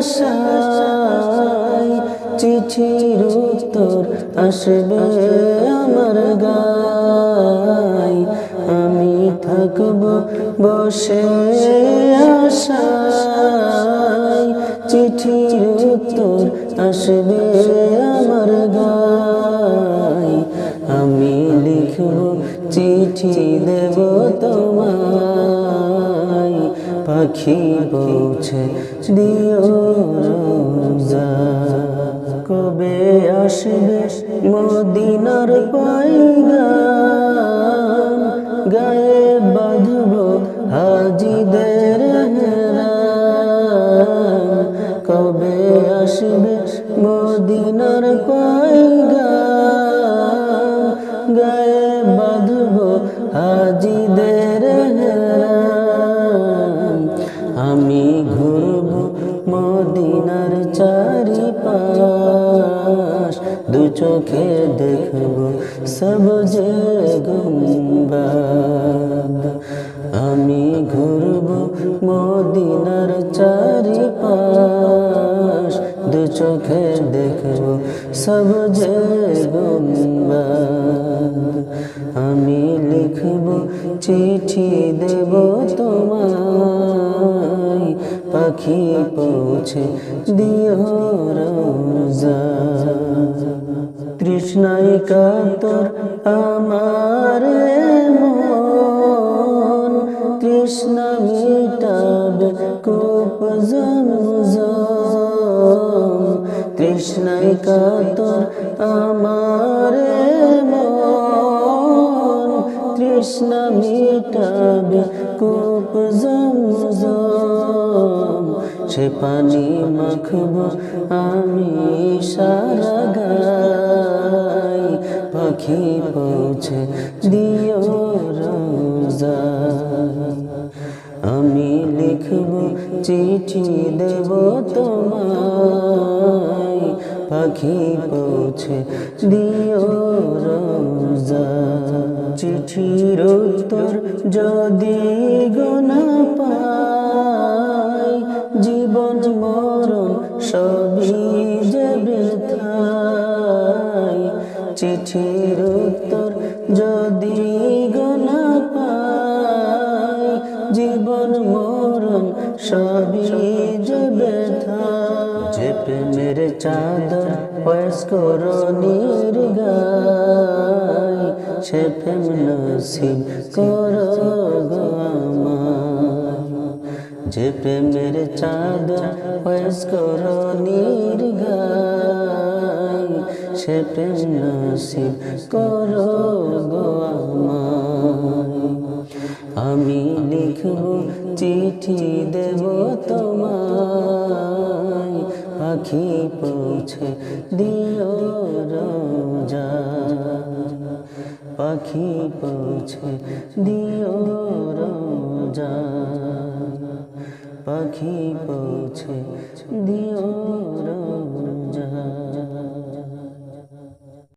আশায় চিঠির উত্তর আসবে আমার গায়। আমি থাকব বসে আশায়, চিঠির উত্তর আসবে আমার গায়। আমি লিখব চিঠি দেব তোমায়। পাখি পৌঁছে দিও কবে আসবে মদিনার পাইগাম গায়ে বাঁধব হাজিদের কবে আসবে মদিনার পাইগাম গায়ে বাঁধব হাজিদের চারিপাশ দু চোখে দেখব সবজে গুম্বাদ আমি ঘুরব মদিনার চারিপাশ, দু চোখে দেখব সবজে গুম্বাদ আমি লিখব, চিঠি দেব তোমায় পাখি পৌঁছে দিও রোজা কাতর আমার মন, তৃষ্ণা মিটাবে কূপ জমজম তৃষ্ণাই কাতর আমার মন, তৃষ্ণা মিটাবে কূপ জমজম সে পানি মাখব, আমি সারা গাই। পাখি পৌঁছে দিও রোজা। আমি লিখব, চিঠি দেব তোমায়। পাখি পৌঁছে দিও রোজা। চিঠির উত্তর যদি গোনা চিঠির উত্তর যদি গোনা পাই, জীবন মরণ সবই যে ব্যথা যে প্রেমের চাদর বয়স্ক রনির গায়, সে নসিব করো গো আমার যে প্রেমের চাঁদ বয়স্ক রনির গায় সে প্রেম নসিব করো আমি লিখব চিঠি দেব তোমায়, পাখি পৌঁছে দিও পাখি পৌঁছে দিও রোজা। পাখি পৌঁছে দিও